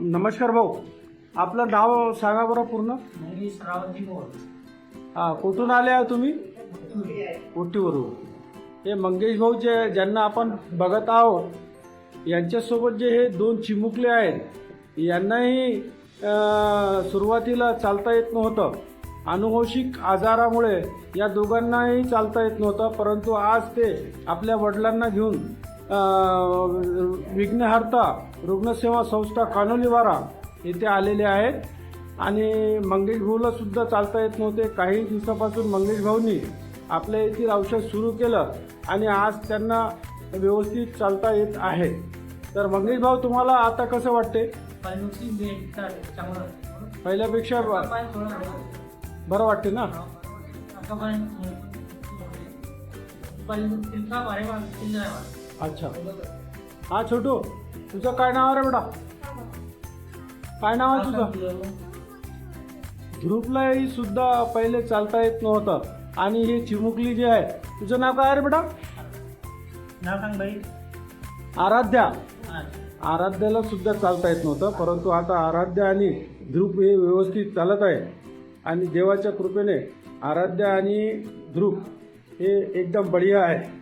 नमस्कार भाऊ. आपलं नाव सांगा बरं पूर्ण. मंगेश रावजी हा कुठून आले आहे तुम्ही? कोटीवरून हे मंगेश भाऊ जे ज्यांना आपण बघत आहोत यांच्यासोबत जे हे दोन चिमुकले आहेत यांनाही सुरुवातीला चालता येत नव्हतं. अनुवंशिक आजारामुळे या दोघांनाही चालता येत नव्हतं परंतु आज ते आपल्या वडिलांना घेऊन विघ्नहर्ता रुग्णसेवा संस्था कानोलीवारा येथे आलेले आहेत आणि मंगेश भाऊला सुद्धा चालता येत नव्हते काही दिवसापासून मंगेश भाऊनी आपल्या येथील औषध सुरू केलं आणि आज त्यांना व्यवस्थित चालता येत आहे तर मंगेश भाऊ तुम्हाला आता कसं वाटते पहिल्यापेक्षा बरं वाटते ना पण अच्छा. हा छोटू तुझं काय नाव आहे रे बेटा? काय नाव आहे तुझं? ध्रुपलाही सुद्धा पहिले चालता येत नव्हतं. आणि ही चिमुकली जी आहे तुझं नाव काय आहे रे बेटा? नाव सांग बाई. आराध्या. आराध्याला सुद्धा चालता येत नव्हतं परंतु आता आराध्या आणि ध्रुप हे व्यवस्थित चालत आहे. आणि देवाच्या कृपेने आराध्या आणि ध्रुप हे एकदम बढिया आहे.